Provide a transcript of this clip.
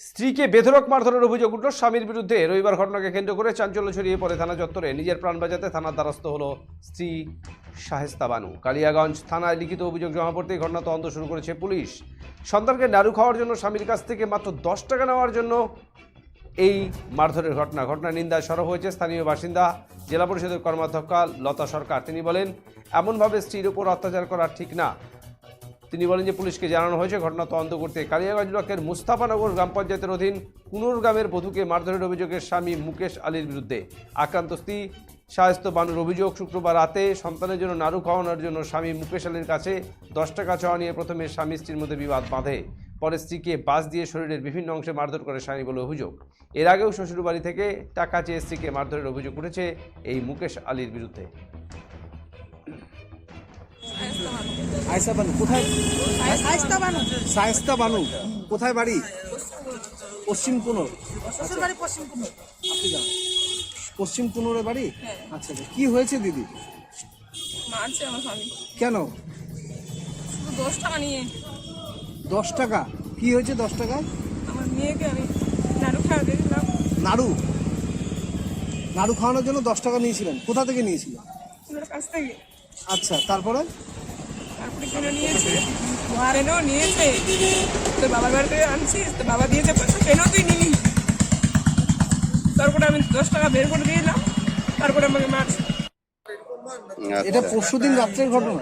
স্ত্রীকে বেধরক মারধরের অভিযোগ উঠল। স্বামীর বিরুদ্ধে রবিবার ঘটনাকে কেন্দ্র করে চাঞ্চল্য ছড়িয়ে পড়ে থানা চত্বরে। নিজের প্রাণ বাঁচাতে থানার দ্বারস্থ হল স্ত্রী শাহেস্তা বানু। কালিয়াগঞ্জ থানায় লিখিত অভিযোগ জমা পড়তে ঘটনা তদন্ত শুরু করেছে পুলিশ। সন্তানকে নাড়ু খাওয়ার জন্য স্বামীর কাছ থেকে মাত্র দশ টাকা নেওয়ার জন্য এই মারধরের ঘটনা। ঘটনা নিন্দায় সরব হয়েছে স্থানীয় বাসিন্দা, জেলা পরিষদের কর্মাধ্যক্ষা লতা সরকার। তিনি বলেন, এমনভাবে স্ত্রীর উপর অত্যাচার করা ঠিক না। তিনি বলেন যে পুলিশকে জানানো হয়েছে, ঘটনা তদন্ত করতে কালিয়াগঞ্জ ব্লকের মুস্তাফানগর গ্রাম পঞ্চায়েতের অধীন কুনুর গ্রামের বধূকে মারধরের অভিযোগে স্বামী মুকেশ আলীর বিরুদ্ধে আক্রান্ত স্ত্রী শায়স্ত বানুর অভিযোগ শুক্রবার রাতে সন্তানের জন্য নাড়ু খাওয়ানোর জন্য স্বামী মুকেশ আলীর কাছে দশ টাকা চাওয়া নিয়ে প্রথমে স্বামী স্ত্রীর মধ্যে বিবাদ বাঁধে। পরে স্ত্রীকে বাস দিয়ে শরীরের বিভিন্ন অংশে মারধর করে স্বামী বলে অভিযোগ। এর আগেও শ্বশুরবাড়ি থেকে টাকা চেয়ে স্ত্রীকে মারধরের অভিযোগ উঠেছে এই মুকেশ আলীর বিরুদ্ধে। আয়সা বানু কোথায়? সায়স্তা বানু। কোথায় বাড়ি? পশ্চিম কুনোর। পশ্চিম কুনোরে। বাড়ি? হ্যাঁ। আচ্ছা আচ্ছা। কি হয়েছে দিদি? মারছে আমার স্বামী। কেন? দশ টাকা নিয়ে। দশ টাকা? কি হয়েছে দশ টাকায়? আমার মেয়েকে আমি নাড়ু খাওয়া দিয়েছিলাম নাড়ু? নাড়ু খাওয়ানোর জন্য দশ টাকা নিয়েছিলেন। কোথা থেকে নিয়েছিলেন? কাছ থেকে। আচ্ছা তারপরে? তারপরে কিনে নিয়েছে কেন নিয়েছে। তোর বাবার বাড়িতে আনছিস তো বাবা দিয়েছে পয়সা কেন তুই নিলি। তারপরে আমি দশ টাকা বের করে দিয়েলাম তারপরে আমাকে মারছে এটা পরশুদিন রাত্রের ঘটনা।